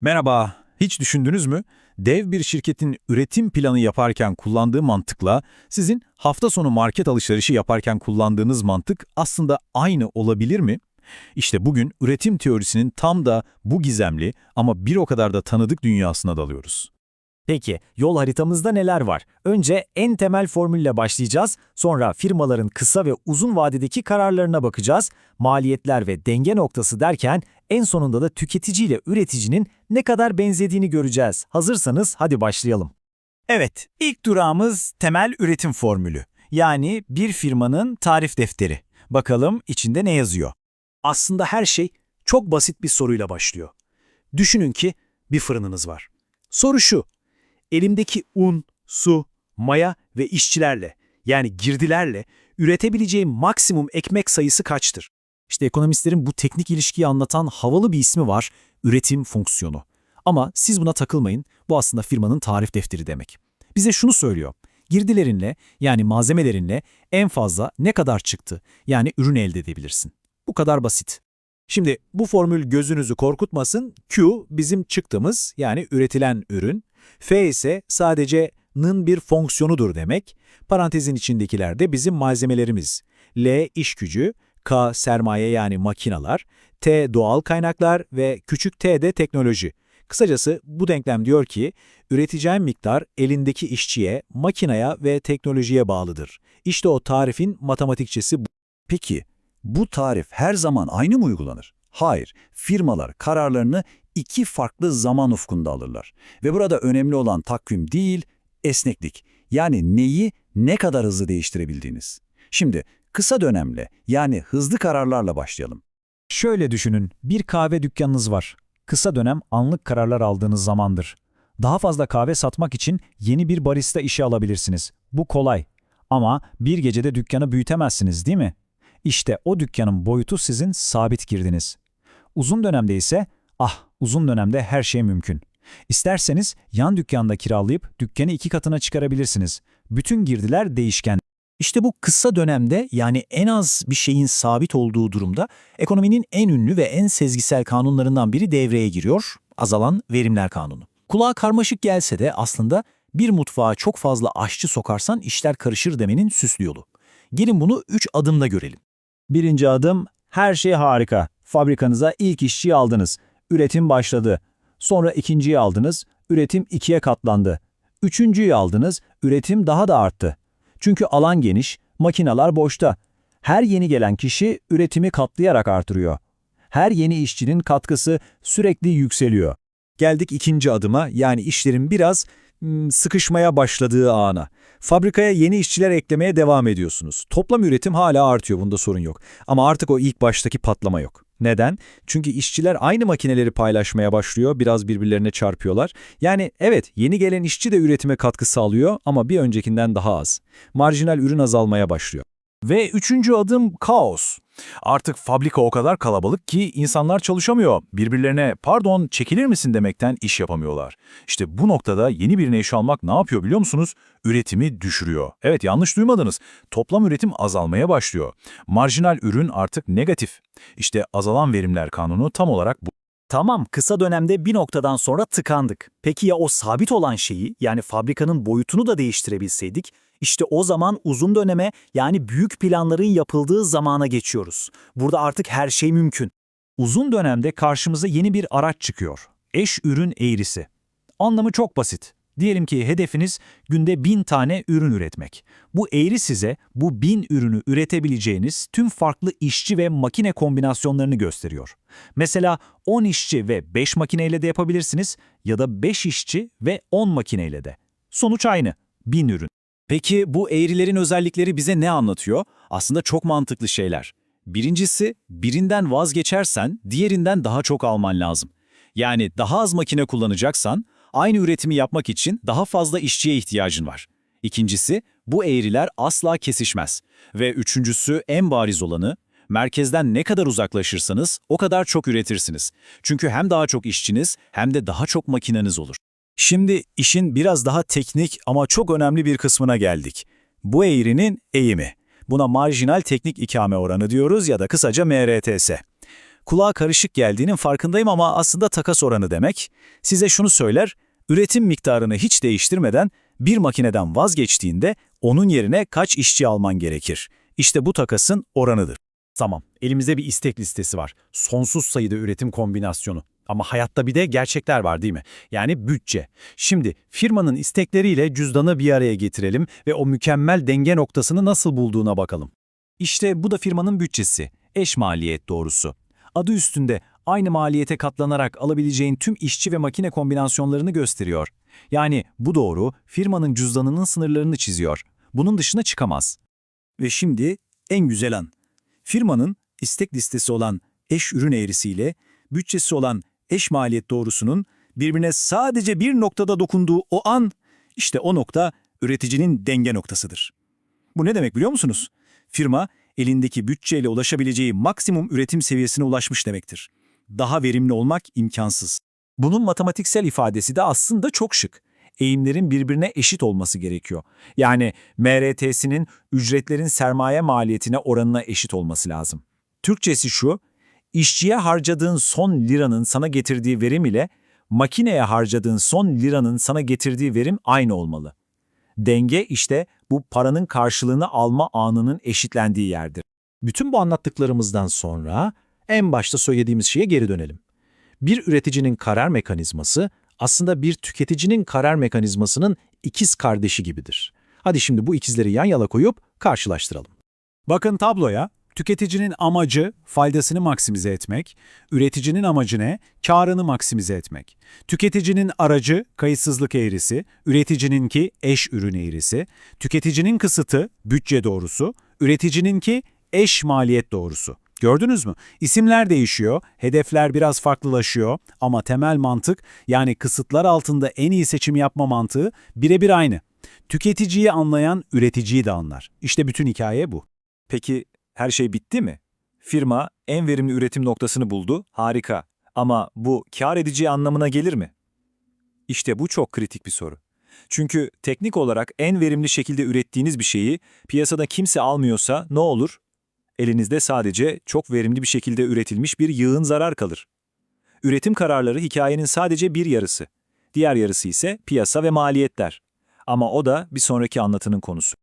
Merhaba, hiç düşündünüz mü? Dev bir şirketin üretim planı yaparken kullandığı mantıkla sizin hafta sonu market alışverişi yaparken kullandığınız mantık aslında aynı olabilir mi? İşte bugün üretim teorisinin tam da bu gizemli ama bir o kadar da tanıdık dünyasına dalıyoruz. Peki, yol haritamızda neler var? Önce en temel formülle başlayacağız, sonra firmaların kısa ve uzun vadedeki kararlarına bakacağız, maliyetler ve denge noktası derken en sonunda da tüketici ile üreticinin ne kadar benzediğini göreceğiz. Hazırsanız hadi başlayalım. Evet, ilk durağımız temel üretim formülü. Yani bir firmanın tarif defteri. Bakalım içinde ne yazıyor? Aslında her şey çok basit bir soruyla başlıyor. Düşünün ki bir fırınınız var. Soru şu, elimdeki un, su, maya ve işçilerle yani girdilerle üretebileceğim maksimum ekmek sayısı kaçtır? İşte ekonomistlerin bu teknik ilişkiyi anlatan havalı bir ismi var, üretim fonksiyonu. Ama siz buna takılmayın, bu aslında firmanın tarif defteri demek. Bize şunu söylüyor, girdilerinle yani malzemelerinle en fazla ne kadar çıktı yani ürün elde edebilirsin. Bu kadar basit. Şimdi bu formül gözünüzü korkutmasın. Q bizim çıktığımız yani üretilen ürün. F ise sadece n'ın bir fonksiyonudur demek. Parantezin içindekiler de bizim malzemelerimiz. L iş gücü, K sermaye yani makinalar, T doğal kaynaklar ve küçük t de teknoloji. Kısacası bu denklem diyor ki, üreteceğin miktar elindeki işçiye, makinaya ve teknolojiye bağlıdır. İşte o tarifin matematikçesi bu. Peki, bu tarif her zaman aynı mı uygulanır? Hayır, firmalar kararlarını iki farklı zaman ufkunda alırlar. Ve burada önemli olan takvim değil, esneklik. Yani neyi ne kadar hızlı değiştirebildiğiniz. Şimdi kısa dönemle yani hızlı kararlarla başlayalım. Şöyle düşünün, bir kahve dükkanınız var. Kısa dönem anlık kararlar aldığınız zamandır. Daha fazla kahve satmak için yeni bir barista işe alabilirsiniz. Bu kolay. Ama bir gecede dükkanı büyütemezsiniz değil mi? İşte o dükkanın boyutu sizin sabit girdiniz. Uzun dönemde ise, ah uzun dönemde her şey mümkün. İsterseniz yan dükkanda kiralayıp dükkanı iki katına çıkarabilirsiniz. Bütün girdiler değişken. İşte bu kısa dönemde yani en az bir şeyin sabit olduğu durumda ekonominin en ünlü ve en sezgisel kanunlarından biri devreye giriyor, azalan verimler kanunu. Kulağa karmaşık gelse de aslında bir mutfağa çok fazla aşçı sokarsan işler karışır demenin süslü yolu. Gelin bunu üç adımda görelim. Birinci adım, her şey harika. Fabrikanıza ilk işçiyi aldınız. Üretim başladı. Sonra ikinciyi aldınız, üretim ikiye katlandı. Üçüncüyü aldınız, üretim daha da arttı. Çünkü alan geniş, makineler boşta. Her yeni gelen kişi üretimi katlayarak artırıyor. Her yeni işçinin katkısı sürekli yükseliyor. Geldik ikinci adıma yani işlerin biraz hmm, sıkışmaya başladığı ana. Fabrikaya yeni işçiler eklemeye devam ediyorsunuz. Toplam üretim hala artıyor bunda sorun yok. Ama artık o ilk baştaki patlama yok. Neden? Çünkü işçiler aynı makineleri paylaşmaya başlıyor, biraz birbirlerine çarpıyorlar. Yani evet yeni gelen işçi de üretime katkı sağlıyor ama bir öncekinden daha az. Marjinal ürün azalmaya başlıyor. Ve üçüncü adım kaos. Artık fabrika o kadar kalabalık ki insanlar çalışamıyor. Birbirlerine pardon çekilir misin demekten iş yapamıyorlar. İşte bu noktada yeni birine iş almak ne yapıyor biliyor musunuz? Üretimi düşürüyor. Evet yanlış duymadınız. Toplam üretim azalmaya başlıyor. Marjinal ürün artık negatif. İşte azalan verimler kanunu tam olarak bu. Tamam, kısa dönemde bir noktadan sonra tıkandık. Peki ya o sabit olan şeyi, yani fabrikanın boyutunu da değiştirebilseydik? İşte o zaman uzun döneme, yani büyük planların yapıldığı zamana geçiyoruz. Burada artık her şey mümkün. Uzun dönemde karşımıza yeni bir araç çıkıyor. Eş ürün eğrisi. Anlamı çok basit. Diyelim ki hedefiniz günde bin tane ürün üretmek. Bu eğri size bu bin ürünü üretebileceğiniz tüm farklı işçi ve makine kombinasyonlarını gösteriyor. Mesela 10 işçi ve 5 makineyle de yapabilirsiniz ya da 5 işçi ve 10 makineyle de. Sonuç aynı, bin ürün. Peki bu eğrilerin özellikleri bize ne anlatıyor? Aslında çok mantıklı şeyler. Birincisi, birinden vazgeçersen diğerinden daha çok alman lazım. Yani daha az makine kullanacaksan, aynı üretimi yapmak için daha fazla işçiye ihtiyacın var. İkincisi, bu eğriler asla kesişmez. Ve üçüncüsü en bariz olanı, merkezden ne kadar uzaklaşırsanız o kadar çok üretirsiniz. Çünkü hem daha çok işçiniz hem de daha çok makineniz olur. Şimdi işin biraz daha teknik ama çok önemli bir kısmına geldik. Bu eğrinin eğimi. Buna marjinal teknik ikame oranı diyoruz ya da kısaca MRTS. Kulağa karışık geldiğinin farkındayım ama aslında takas oranı demek. Size şunu söyler, üretim miktarını hiç değiştirmeden bir makineden vazgeçtiğinde onun yerine kaç işçi alman gerekir? İşte bu takasın oranıdır. Tamam, elimizde bir istek listesi var. Sonsuz sayıda üretim kombinasyonu. Ama hayatta bir de gerçekler var değil mi? Yani bütçe. Şimdi firmanın istekleriyle cüzdanı bir araya getirelim ve o mükemmel denge noktasını nasıl bulduğuna bakalım. İşte bu da firmanın bütçesi, eş maliyet doğrusu. Adı üstünde aynı maliyete katlanarak alabileceğin tüm işçi ve makine kombinasyonlarını gösteriyor. Yani bu doğru firmanın cüzdanının sınırlarını çiziyor. Bunun dışına çıkamaz. Ve şimdi en güzel an. Firmanın istek listesi olan eş ürün eğrisiyle bütçesi olan eş maliyet doğrusunun birbirine sadece bir noktada dokunduğu o an, işte o nokta üreticinin denge noktasıdır. Bu ne demek biliyor musunuz? Firma elindeki bütçeyle ulaşabileceği maksimum üretim seviyesine ulaşmış demektir. Daha verimli olmak imkansız. Bunun matematiksel ifadesi de aslında çok şık. Eğimlerin birbirine eşit olması gerekiyor. Yani MRT'sinin ücretlerin sermaye maliyetine oranına eşit olması lazım. Türkçesi şu, işçiye harcadığın son liranın sana getirdiği verim ile makineye harcadığın son liranın sana getirdiği verim aynı olmalı. Denge işte bu paranın karşılığını alma anının eşitlendiği yerdir. Bütün bu anlattıklarımızdan sonra en başta söylediğimiz şeye geri dönelim. Bir üreticinin karar mekanizması aslında bir tüketicinin karar mekanizmasının ikiz kardeşi gibidir. Hadi şimdi bu ikizleri yan yana koyup karşılaştıralım. Bakın tabloya, tüketicinin amacı faydasını maksimize etmek, üreticinin amacı ne? Karını maksimize etmek. Tüketicinin aracı kayıtsızlık eğrisi, üreticininki eş ürün eğrisi, tüketicinin kısıtı bütçe doğrusu, üreticininki eş maliyet doğrusu. Gördünüz mü? İsimler değişiyor, hedefler biraz farklılaşıyor ama temel mantık yani kısıtlar altında en iyi seçim yapma mantığı birebir aynı. Tüketiciyi anlayan üreticiyi de anlar. İşte bütün hikaye bu. Peki her şey bitti mi? Firma en verimli üretim noktasını buldu, harika. Ama bu kar edici anlamına gelir mi? İşte bu çok kritik bir soru. Çünkü teknik olarak en verimli şekilde ürettiğiniz bir şeyi piyasada kimse almıyorsa ne olur? Elinizde sadece çok verimli bir şekilde üretilmiş bir yığın zarar kalır. Üretim kararları hikayenin sadece bir yarısı. Diğer yarısı ise piyasa ve maliyetler. Ama o da bir sonraki anlatının konusu.